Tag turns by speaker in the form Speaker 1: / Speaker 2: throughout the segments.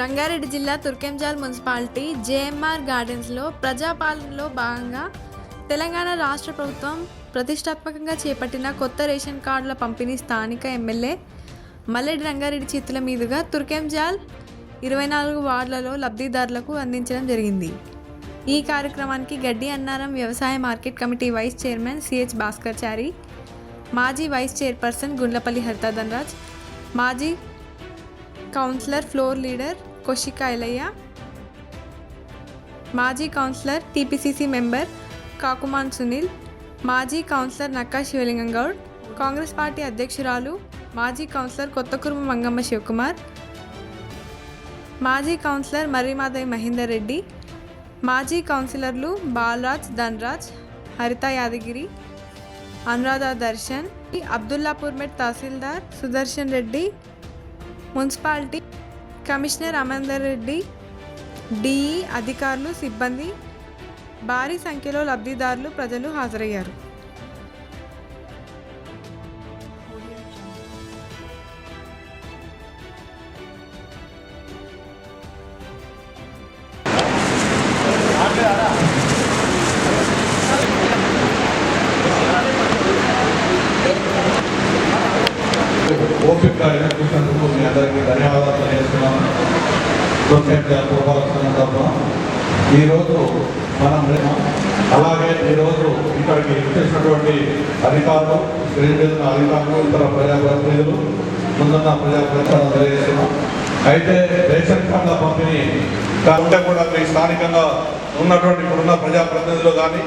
Speaker 1: రంగారెడ్డి జిల్లా Turkenjal municipality JMR గార్డెన్స్లో ప్రజాపాలనలో భాగంగా తెలంగాణ రాష్ట్ర ప్రభుత్వం ప్రతిష్టాత్మకంగా చేపట్టిన కొత్త రేషన్ కార్డుల పంపిణీ స్థానిక ఎమ్మెల్యే మల్లెడి రంగారెడ్డి చేతుల మీదుగా తుర్కెంజాల్ ఇరవై నాలుగు వార్డులలో లబ్ధిదారులకు అందించడం జరిగింది. ఈ కార్యక్రమానికి గడ్డి అన్నారం వ్యవసాయ market committee vice chairman CH Bhaskarchari మాజీ వైస్ చైర్పర్సన్ గుండ్లపల్లి హరితాధనరాజ్ మాజీ councillor floor leader Koshika Elayya మాజీ councillor TPCC member Kakuman Sunil మాజీ కౌన్సిలర్ నక్కా శివలింగం గౌడ్ కాంగ్రెస్ పార్టీ అధ్యక్షురాలు మాజీ కౌన్సిలర్ కొత్తకురుమ మంగమ్మ శివకుమార్ మాజీ కౌన్సిలర్ మర్రిమాధవి మహేందర్ రెడ్డి మాజీ కౌన్సిలర్లు Balraj Dhanraj Haritha Yadagiri Anuradha Darshan Abdullapurmet tahsildar Sudarshan Reddy municipality commissioner Amarender Reddy DE అధికారులు సిబ్బంది భారీ సంఖ్యలో లబ్ధిదారులు ప్రజలు హాజరయ్యారు.
Speaker 2: ఓపిక చూసినందుకు మీ అందరికీ ధన్యవాదాలు తెలియజేస్తున్నాను ప్రత్యేక గోపాలకృష్ణ గారు ఈరోజు మనం అలాగే ఈరోజు ఇక్కడికి వచ్చేసినటువంటి అధికారులు శ్రేణుల అధికారులు ఇతర ప్రజాప్రతినిధులు ముందున్న ప్రజాప్రతినిధులు తెలియజేస్తున్నాం. అయితే రేషన్ కార్డుల పంపిణీ కాకుండా కూడా మీ స్థానికంగా ఉన్నటువంటి ఇప్పుడున్న ప్రజాప్రతినిధులు కానీ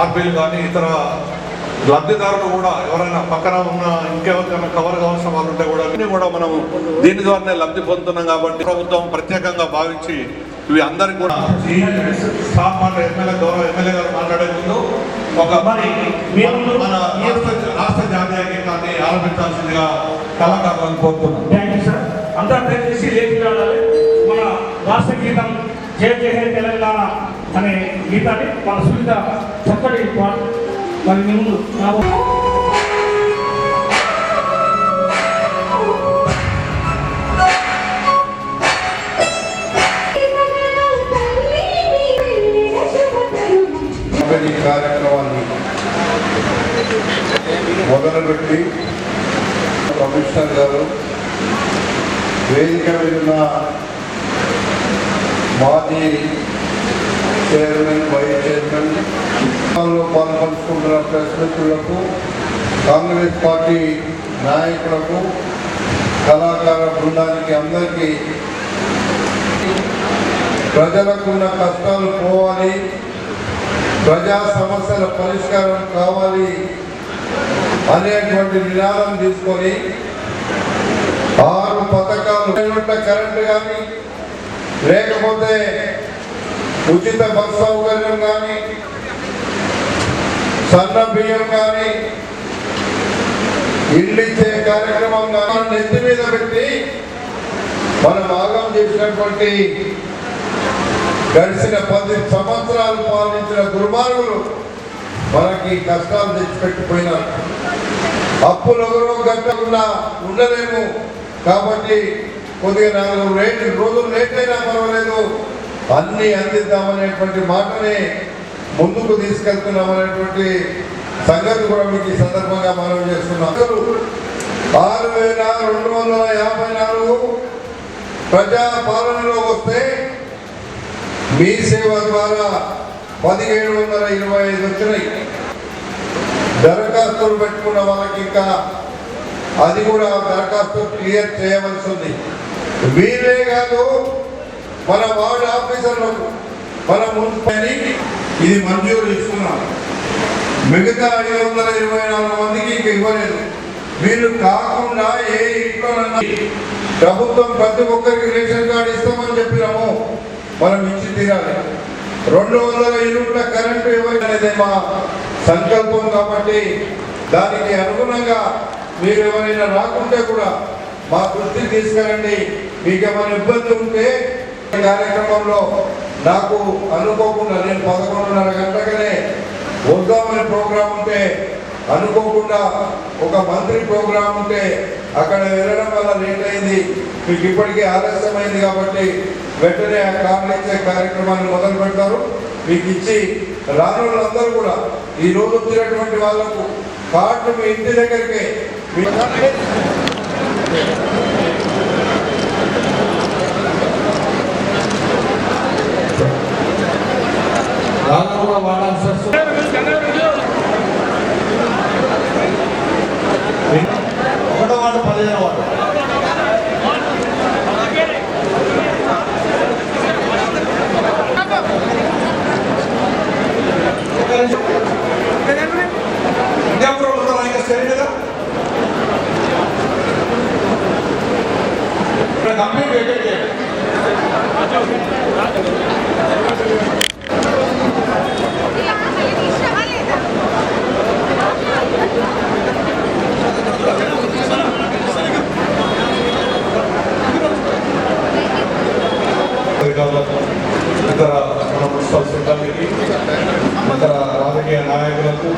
Speaker 2: ఆర్బీలు కానీ ఇతర లబ్ధిదారులు కూడా ఎవరైనా పక్కన ఉన్న ఇంకెవరికైనా కవర్ కావాల్సిన వాళ్ళు ఉంటే కూడా ఇవన్నీ కూడా మనం దీని ద్వారానే లబ్ధి పొందుతున్నాం కాబట్టి ప్రభుత్వం ప్రత్యేకంగా భావించి ఇవి అందరికి కూడా స్టాఫ్ ఎమ్మెల్యే గౌరవ ఎమ్మెల్యే గారు మాట్లాడే ముందు ఒక
Speaker 3: మరి
Speaker 2: మన రాష్ట్ర జాతీయ గీతాన్ని ఆరంభించాల్సిందిగా కళాకారులను కోరుతున్నాం
Speaker 3: థ్యాంక్ యూ సార్ అంతా దయచేసి లేచి మన రాష్ట్ర గీతం జయ జయ తెలంగాణ అనే గీతాన్ని మన సునీత చక్కటి మరి మీ
Speaker 4: కార్యక్రమాన్ని మొదలుపెట్టి కమిషనర్ గారు వేదిక మీద మాజీ చైర్మన్ వైస్ చైర్మన్లో పాల్పంచుకుంటున్న ప్రెస్ మిత్రులకు కాంగ్రెస్ పార్టీ నాయకులకు కళాకార బృందానికి అందరికీ ప్రజలకున్న కష్టాలు పోవాలి ప్రజా సమస్యల పరిష్కారం కావాలి అనేటువంటి నినాదం తీసుకొని ఆరు పథకాలు కరెంటు కానీ లేకపోతే ఉచిత బస్ సౌకర్యం కానీ సన్న బియ్యం కానీ ఇల్లు ఇచ్చే కార్యక్రమం కానీ నెత్తి మీద పెట్టి మనం భాగం చేసినటువంటి గడిచిన పది సంవత్సరాలు పాలించిన దుర్మార్గులు మనకి కష్టాలు తెచ్చిపెట్టిపోయినారు అప్పులు ఎవరో గట్టకుండా ఉండలేము. కాబట్టి కొద్దిగా నాలుగు రేటు రోజులు లేట్ అయినా పర్వాలేదు. అన్ని అందిద్దామనేటువంటి మాటని ముందుకు తీసుకెళ్తున్నామనేటువంటి సంగతి కూడా మీకు ఈ సందర్భంగా మనం చేస్తున్నాం. ఆరు వేల రెండు వందల యాభై నాలుగు ప్రజా పాలనలో వస్తే మీ సేవ ద్వారా పదిహేడు వందల ఇరవై ఐదు వచ్చినాయి. దరఖాస్తులు పెట్టుకున్న వాళ్ళకి ఇంకా అది కూడా దరఖాస్తు క్లియర్ చేయవలసి ఉంది. వీరే కాదు మన వార్డు ఆఫీసర్లకు మన మున్సిపల్ ఇది మంజూరు ఇస్తున్నాం. మిగతా ఐదు వందల ఇరవై నాలుగు మందికి ఇంక ఇవ్వలేదు. వీళ్ళు కాకుండా ఏ ఇంట్లో ప్రభుత్వం ప్రతి ఒక్కరికి రేషన్ కార్డు ఇస్తామని చెప్పినాము. మనం ఇచ్చి తీరాలి. రెండు వందల యూనిట్ల కరెంటు ఇవ్వాలనేది మా సంకల్పం కాబట్టి దానికి అనుగుణంగా మీరు ఎవరైనా రాకుంటే కూడా మా దృష్టికి తీసుకురండి. మీకు ఏమైనా ఇబ్బంది ఉంటే కార్యక్రమంలో నాకు అనుకోకుండా నేను పదకొండున్నర గంటకనే వద్దామని ప్రోగ్రాం ఉంటే అనుకోకుండా ఒక మంత్రి ప్రోగ్రాం ఉంటే అక్కడ వెళ్ళడం వల్ల లేట్ అయింది. మీకు ఇప్పటికీ ఆలస్యమైంది కాబట్టి వెంటనే ఆ కార్డు ఇచ్చే కార్యక్రమాన్ని మొదలు పెడతారు. మీకు ఇచ్చి రాను వాళ్ళందరూ కూడా ఈ రోజు వచ్చినటువంటి వాళ్ళకు కార్డు మీ ఇంటి దగ్గరికి.
Speaker 2: ఉంటారా ఇంకా స్టేజ్ మీద ఇక్కడ కంప్లీట్ వెయిట్ చేయండి అధికారులకు ఇతర మన మున్సిపల్ సిబ్బందికి ఇతర రాజకీయ నాయకులకు